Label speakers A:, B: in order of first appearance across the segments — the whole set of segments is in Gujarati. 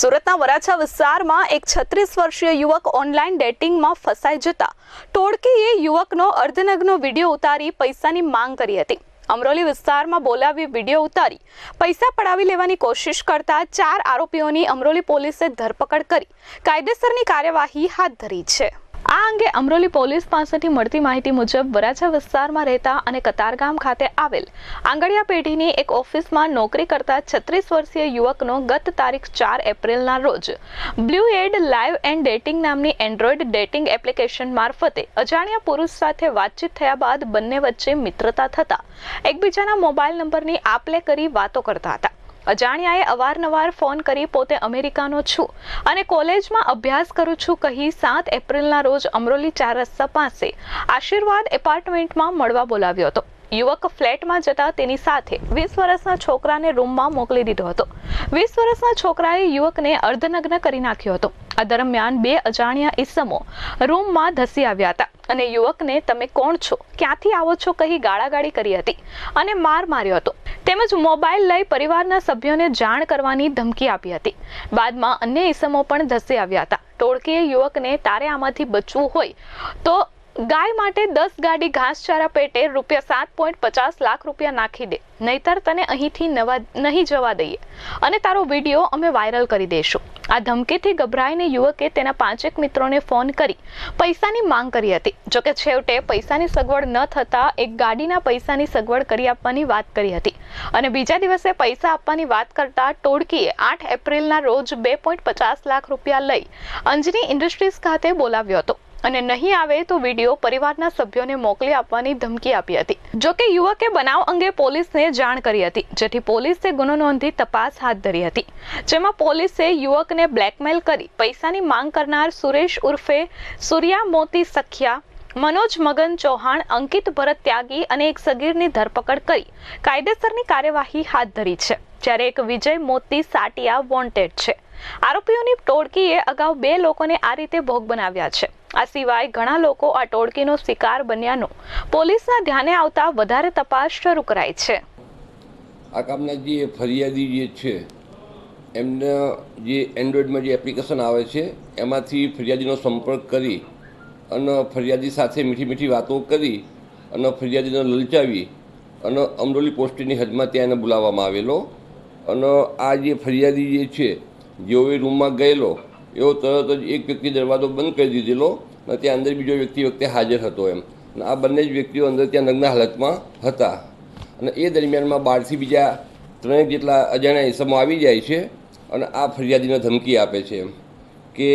A: સુરતના વરાછા વિસ્તારમાં એક છત્રીસ વર્ષીય યુવક ઓનલાઈન ડેટિંગમાં ફસાઈ જતા. ટોળકીએ યુવકનો અર્ધનગ્નો વીડિયો ઉતારી પૈસાની માંગ કરી હતી. અમરોલી વિસ્તારમાં બોલાવી વીડિયો ઉતારી. પૈસા પડાવી લેવાની કોશિશ કરતા ચાર આરોપીઓની અમરોલી પોલીસે ધરપકડ કરી. કાયદેસરની કાર્યવાહી હાથ ધરી છે. આ અંગે અમરોલી પોલીસ પાસેથી મળતી માહિતી મુજબ વરાછા વિસ્તારમાં રહેતા અને કતારગામ ખાતે આવેલ આંગડિયા પેઢીની એક ઓફિસમાં નોકરી કરતા છત્રીસ વર્ષીય યુવકનો ગત તારીખ ચાર એપ્રિલના રોજ blue ad live and dating નામની એન્ડ્રોઈડ ડેટિંગ એપ્લિકેશન મારફતે અજાણ્યા પુરુષ સાથે વાતચીત થયા બાદ બંને વચ્ચે મિત્રતા થતા. એકબીજાના મોબાઈલ નંબરની આપ લે કરી વાતો કરતા હતા. અજાણ્યાએ અવારનવાર ફોન કરી પોતે અમેરિકાનો છું અને કોલેજમાં અભ્યાસ કરું છું કહી સાત એપ્રિલના રોજ અમરોલી ચાર રસ્તા પાસે આશીર્વાદ એપાર્ટમેન્ટમાં મળવા બોલાવ્યો હતો. યુવક ફ્લેટમાં જતા તેની સાથે વીસ વર્ષના છોકરાને રૂમમાં મોકલી દીધો હતો. વીસ વર્ષના છોકરાએ યુવકને અર્ધનગ્ન કરી નાખ્યો હતો. આ દરમિયાન બે અજાણ્યા ઈસમો રૂમમાં ધસી આવ્યા હતા. અને યુવકને તમે કોણ છો? ક્યાંથી આવો છો? કહી ગાળાગાળી કરી હતી અને માર માર્યો હતો. તેમજ મોબાઈલ લઈ પરિવારના સભ્યોને જાણ કરવાની ધમકી આપી હતી. બાદમાં અન્ય ઈસમો પણ ધસી આવ્યા હતા. ટોળકીએ યુવકને તારે આમાંથી બચવું હોય તો ગાય માટે દસ ગાડી ઘાસચારા પેટે રૂપિયા સાત પોઈન્ટ પચાસ લાખ રૂપિયા નાખી દે. નહીતર તને અહીંથી નવા નહીં જવા દઈએ. અને તારો વીડિયો અમે વાયરલ કરી દઈશું આ ધમકીથી ગભરાઈને યુવકે તેના પાંચેક મિત્રોને ફોન કરી પૈસાની માંગ કરી હતી. જોકે છેવટે પૈસાની સગવડ ન થતાં એક ગાડીના પૈસાની સગવડ કરી આપવાની વાત કરી હતી. અને બીજા દિવસે પૈસા આપવાની વાત કરતા ટોળકીએ આઠ એપ્રિલના રોજ બે પોઈન્ટ પચાસ લાખ રૂપિયા લઈ અંજની ઇન્ડસ્ટ્રીઝ ખાતે બોલાવ્યો હતો. અને નહીં આવે તો વીડિયો પરિવારના સભ્યોને મોકલી આપવાની ધમકી આપી હતી. જોકે યુવકે બનાવ અંગે પોલીસને જાણ કરી હતી, જેથી પોલીસે ગુનો નોંધી તપાસ હાથ ધરી હતી. જેમાં પોલીસે યુવકને બ્લેકમેલ કરી પૈસાની માંગ કરનાર સુરેશ ઉર્ફે સૂર્યા મોતી સખિયા, મનોજ મગન ચૌહાણ, અંકિત ભરત ત્યાગી અને એક સગીરની ધરપકડ કરી કાયદેસરની કાર્યવાહી હાથ ધરી છે, જ્યારે એક વિજય મોતી સાટિયા વોન્ટેડ છે. આરોપીઓની ટોળકીએ અગાઉ બે લોકોને આ રીતે ભોગ બનાવ્યા છે. આ સિવાય ઘણા લોકો આ ટોળકીનો શિકાર બન્યાનો પોલીસના ધ્યાને આવતા વધારે તપાસ શરૂ કરાઈ છે.
B: આ કામના જે ફરિયાદી જે છે, એમને જે એન્ડ્રોઈડમાં જે એપ્લિકેશન આવે છે, એમાંથી ફરિયાદીનો સંપર્ક કરી અને ફરિયાદી સાથે મીઠી મીઠી વાતો કરી અને ફરિયાદીને લલચાવી અને અમરોલી પોસ્ટની હદમાં ત્યાં એને બોલાવવામાં આવેલો. અને આ જે ફરિયાદી જે છે, જેઓએ રૂમમાં ગયેલો એવો તરત જ એક વ્યક્તિ દરવાજો બંધ કરી દીધેલો અને ત્યાં અંદર બીજો વ્યક્તિ વખતે હાજર હતો એમ. અને આ બંને જ વ્યક્તિઓ અંદર ત્યાં નગ્ન હાલતમાં હતા. અને એ દરમિયાનમાં બહારથી બીજા ત્રણેક જેટલા અજાણ્યા ઇસમો આવી જાય છે અને આ ફરિયાદીને ધમકી આપે છે કે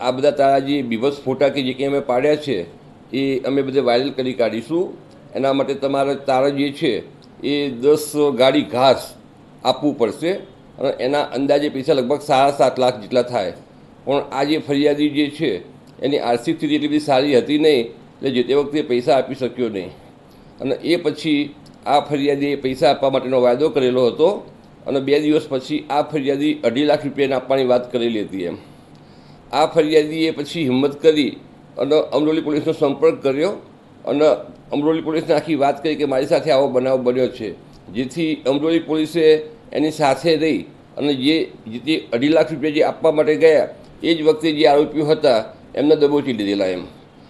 B: આ બધા તારા જે બીભત્સ ફોટા કે જે કંઈ અમે પાડ્યા છે, એ અમે બધે વાયરલ કરી કાઢીશું. એના માટે તમારે તારા જે છે, એ દસ ગાડી ઘાસ આપવું પડશે. અને એના અંદાજે પૈસા લગભગ સાડા સાત લાખ જેટલા થાય. પણ આ જે ફરિયાદી જે છે, એની આર્થિક સ્થિતિ એટલી બધી સારી હતી નહીં, એટલે જે તે વખતે પૈસા આપી શક્યો નહીં. અને એ પછી આ ફરિયાદીએ પૈસા આપવા માટેનો વાયદો કરેલો હતો અને બે દિવસ પછી આ ફરિયાદી અઢી લાખ રૂપિયાને આપવાની વાત કરેલી હતી એમ. આ ફરિયાદીએ પછી હિંમત કરી અને અમરોલી પોલીસનો સંપર્ક કર્યો અને અમરોલી પોલીસને આખી વાત કરી કે મારી સાથે આવો બનાવ બન્યો છે. જેથી અમરોલી પોલીસે એની સાથે રહી અને જે જે અઢી લાખ રૂપિયા જે આપવા માટે ગયા, એ જ વખતે જે આરોપીઓ હતા, એમને દબોચી લીધેલા એમ.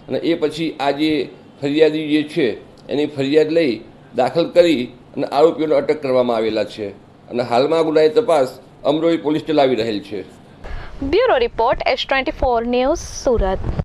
B: અને એ પછી આ જે ફરિયાદી જે છે, એની ફરિયાદ લઈ દાખલ કરી અને આરોપીઓને અટક કરવામાં આવેલા છે. અને હાલમાં ગુનાની તપાસ અમરોલી પોલીસ ચલાવી રહેલ છે.
A: Bureau report S twenty four news Surat.